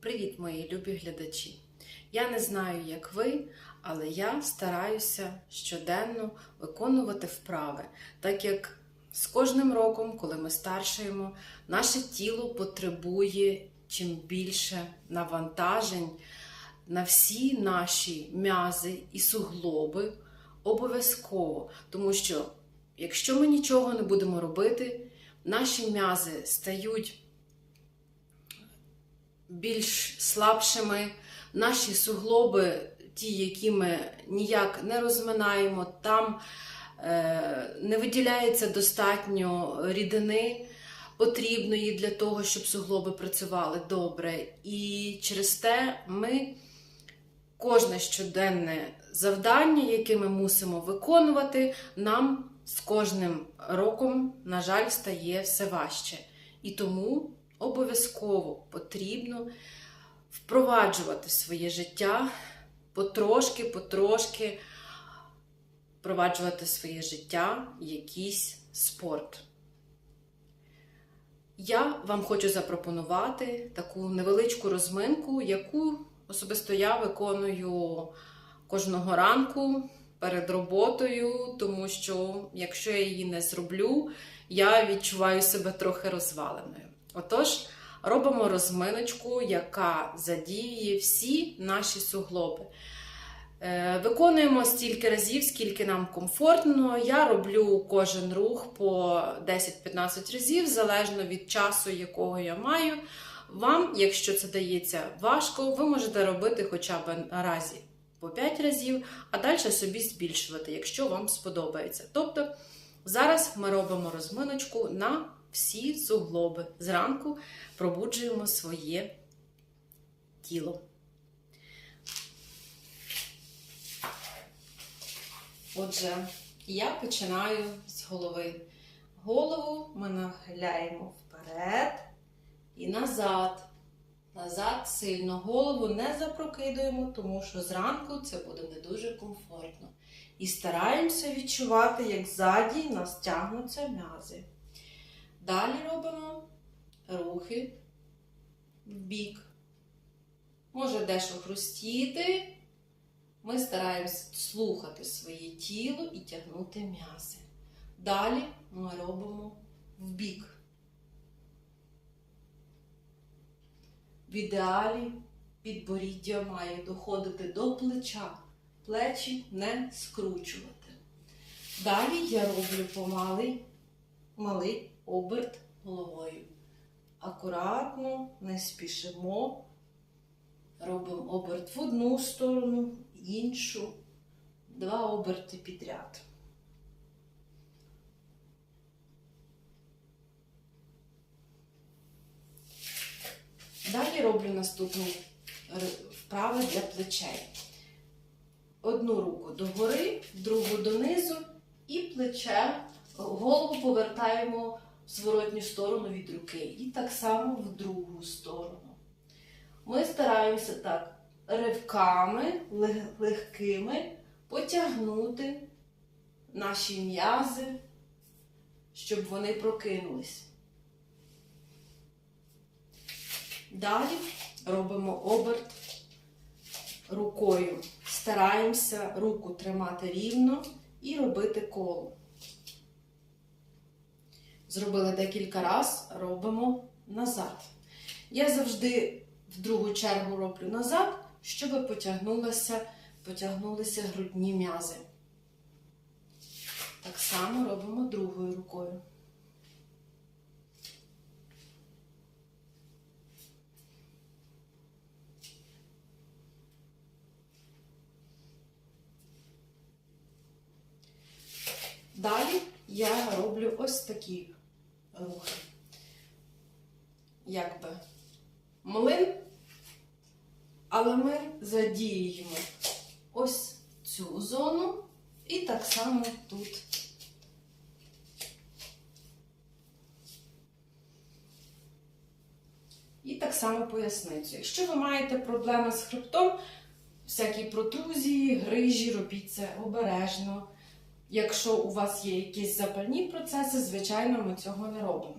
Привіт, мої любі глядачі! Я не знаю, як ви, але я стараюся щоденно виконувати вправи, так як з кожним роком, коли ми старшаємо, наше тіло потребує чим більше навантажень на всі наші м'язи і суглоби обов'язково, тому що якщо ми нічого не будемо робити, наші м'язи стають більш слабшими, наші суглоби, ті, які ми ніяк не розминаємо, там е, не виділяється достатньо рідини потрібної для того, щоб суглоби працювали добре. І через те ми кожне щоденне завдання, яке ми мусимо виконувати, нам з кожним роком, на жаль, стає все важче. І тому обов'язково потрібно впроваджувати своє життя потрошки, потрошки впроваджувати своє життя якийсь спорт. Я вам хочу запропонувати таку невеличку розминку, яку особисто я виконую кожного ранку перед роботою, тому що якщо я її не зроблю, я відчуваю себе трохи розваленою. Отож, робимо розминочку, яка задіює всі наші суглоби. Е, Виконуємо стільки разів, скільки нам комфортно. Я роблю кожен рух по 10-15 разів, залежно від часу, якого я маю. Вам, якщо це дається важко, ви можете робити хоча б разі по 5 разів, а далі собі збільшувати, якщо вам сподобається. Тобто зараз ми робимо розминочку на всі суглоби. Зранку пробуджуємо своє тіло. Отже, я починаю з голови. Голову ми нахиляємо вперед і назад. Назад сильно голову не запрокидуємо, тому що зранку це буде не дуже комфортно. І стараємося відчувати, як ззаді нас тягнуться м'язи. Далі робимо рухи в бік. Може дещо хрустіти. Ми стараємося слухати своє тіло і тягнути м'язи. Далі ми робимо в бік. В ідеалі підборіддя має доходити до плеча, плечі не скручувати. Далі я роблю помалий малий оберт головою. Акуратно, не спішимо. Робимо оберт в одну сторону, іншу, два оберти підряд. Далі роблю наступну вправу для плечей. Одну руку догори, другу донизу і плече, голову повертаємо зворотню сторону від руки. І так само в другу сторону. Ми стараємося так ривками, легкими потягнути наші м'язи, щоб вони прокинулись. Далі робимо оберт рукою. Стараємося руку тримати рівно і робити коло. Зробили декілька разів, робимо назад. Я завжди в другу чергу роблю назад, щоб потягнулися, потягнулися грудні м'язи. Так само робимо другою рукою. Далі я роблю ось такі рухи. Якби млин, але ми задіюємо ось цю зону і так само тут. І так само поясницю. Якщо ви маєте проблеми з хребтом, всякі протрузії, грижі, робіть це обережно. Якщо у вас є якісь запальні процеси, звичайно, ми цього не робимо.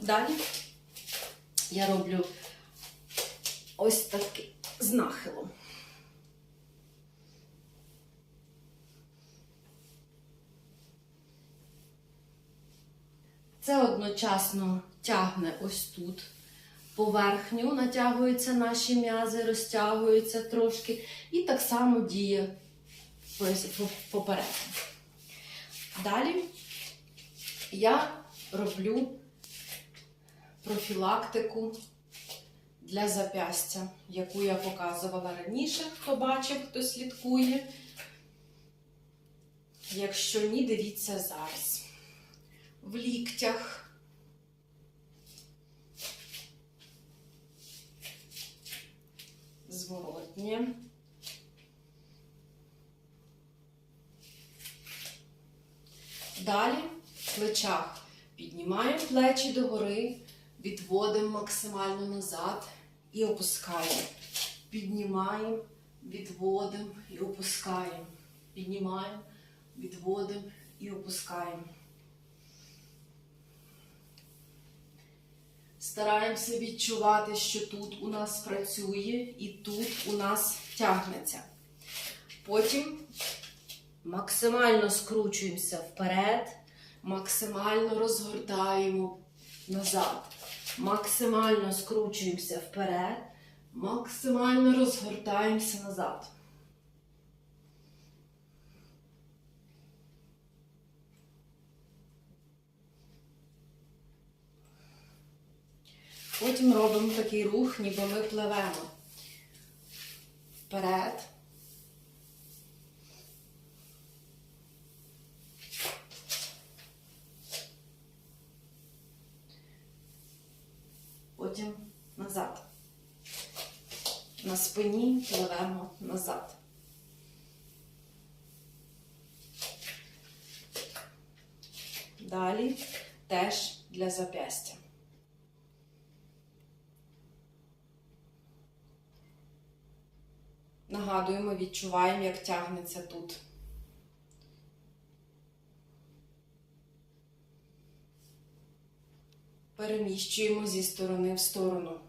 Далі я роблю ось такий з нахилом. Це одночасно тягне ось тут поверхню, натягуються наші м'язи, розтягуються трошки, і так само діє попередньо. Далі я роблю профілактику для запястя, яку я показувала раніше, хто бачив, хто слідкує. Якщо ні, дивіться зараз. В ліктях. Зворотнє. Далі в плечах піднімаємо плечі догори, відводимо максимально назад і опускаємо. Піднімаємо, відводимо і опускаємо. Піднімаємо, відводимо і опускаємо. Стараємося відчувати, що тут у нас працює і тут у нас тягнеться. Потім максимально скручуємося вперед, максимально розгортаємо назад. Максимально скручуємося вперед, максимально розгортаємося назад. Потім робимо такий рух, ніби ми пливемо. Вперед. Потім назад. На спині пливемо назад. Далі теж для зап'ястя. Нагадуємо, відчуваємо, як тягнеться тут. Переміщуємо зі сторони в сторону.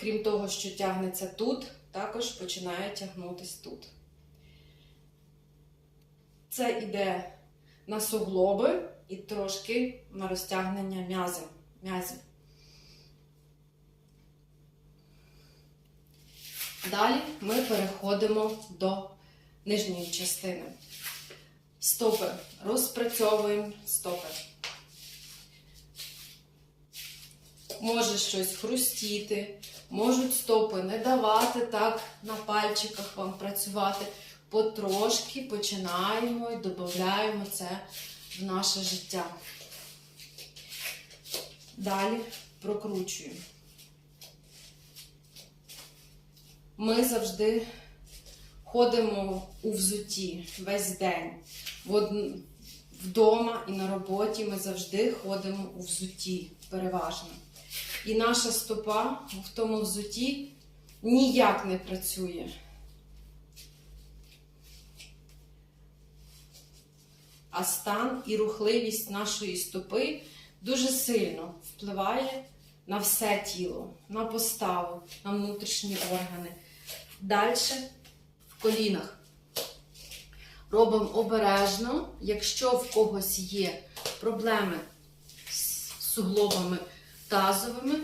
Крім того, що тягнеться тут, також починає тягнутись тут. Це йде на суглоби і трошки на розтягнення м'язів. Далі ми переходимо до нижньої частини. Стопи розпрацьовуємо стопи. Може щось хрустіти, можуть стопи не давати так на пальчиках вам працювати. Потрошки починаємо і додаємо це в наше життя. Далі прокручуємо. Ми завжди ходимо у взутті весь день. Вдома і на роботі ми завжди ходимо у взутті, переважно. І наша стопа в тому взутті ніяк не працює. А стан і рухливість нашої стопи дуже сильно впливає на все тіло, на поставу, на внутрішні органи. Далі в колінах. Робимо обережно, якщо в когось є проблеми з суглобами тазовими,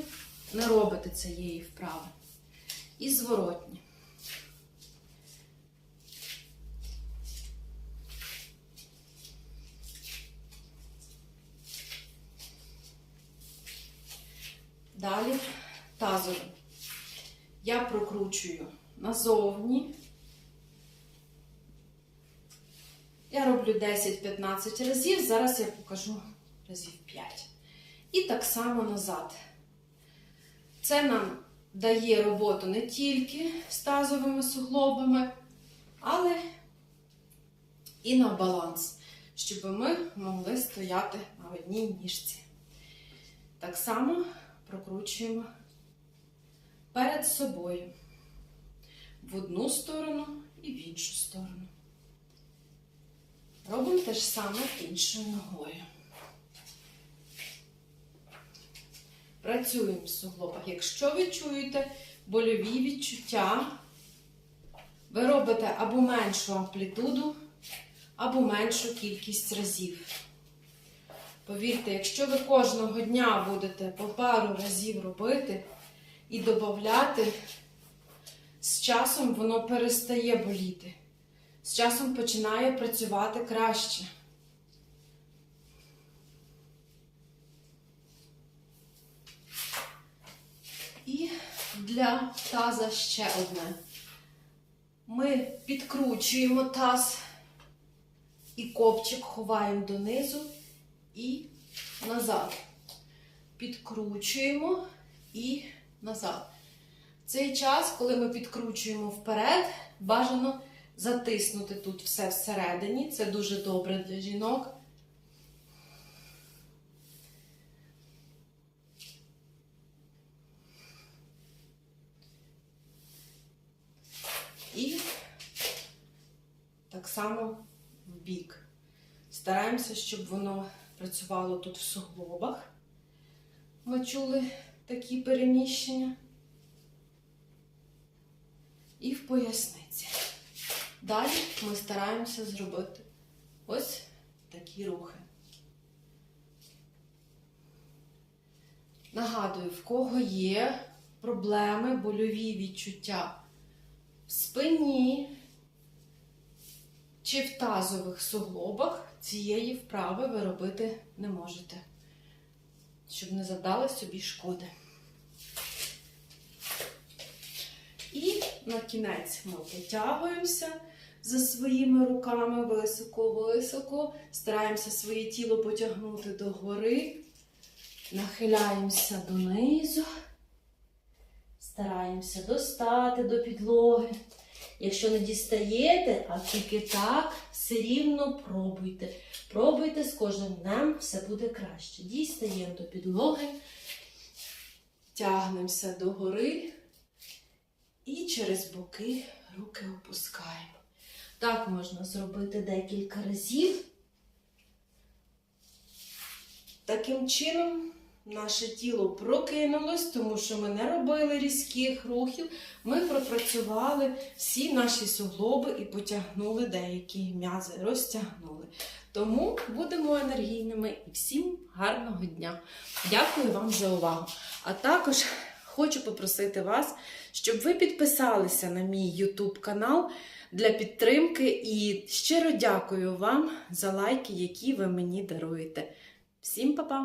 не робите цієї вправи. І зворотні. Далі тазові. Я прокручую назовні. Я роблю 10-15 разів, зараз я покажу разів 5. І так само назад. Це нам дає роботу не тільки з тазовими суглобами, але і на баланс, щоб ми могли стояти на одній ніжці. Так само прокручуємо перед собою в одну сторону і в іншу сторону. Робимо те ж саме іншою ногою. Працюємо в суглобах. Якщо ви чуєте больові відчуття, ви робите або меншу амплітуду, або меншу кількість разів. Повірте, якщо ви кожного дня будете по пару разів робити і додати, з часом воно перестає боліти. З часом починає працювати краще. І для таза ще одне. Ми підкручуємо таз і копчик ховаємо донизу і назад. Підкручуємо і назад. Цей час, коли ми підкручуємо вперед, бажано затиснути тут все всередині. Це дуже добре для жінок. І так само в бік. Стараємося, щоб воно працювало тут в суглобах. Ми чули такі переміщення. І в поясниці. Далі ми стараємося зробити ось такі рухи. Нагадую, в кого є проблеми, больові відчуття в спині чи в тазових суглобах, цієї вправи ви робити не можете, щоб не завдали собі шкоди. І на кінець ми потягуємося за своїми руками високо-високо, стараємося своє тіло потягнути догори, нахиляємося донизу, стараємося достати до підлоги. Якщо не дістаєте, а тільки так, все рівно пробуйте. Пробуйте з кожним днем, все буде краще. Дістаємо до підлоги, тягнемося догори. І через боки руки опускаємо. Так можна зробити декілька разів. Таким чином, наше тіло прокинулось, тому що ми не робили різких рухів. Ми пропрацювали всі наші суглоби і потягнули деякі м'язи, розтягнули. Тому будемо енергійними і всім гарного дня. Дякую вам за увагу. А також хочу попросити вас, щоб ви підписалися на мій YouTube канал для підтримки і щиро дякую вам за лайки, які ви мені даруєте. Всім па-па!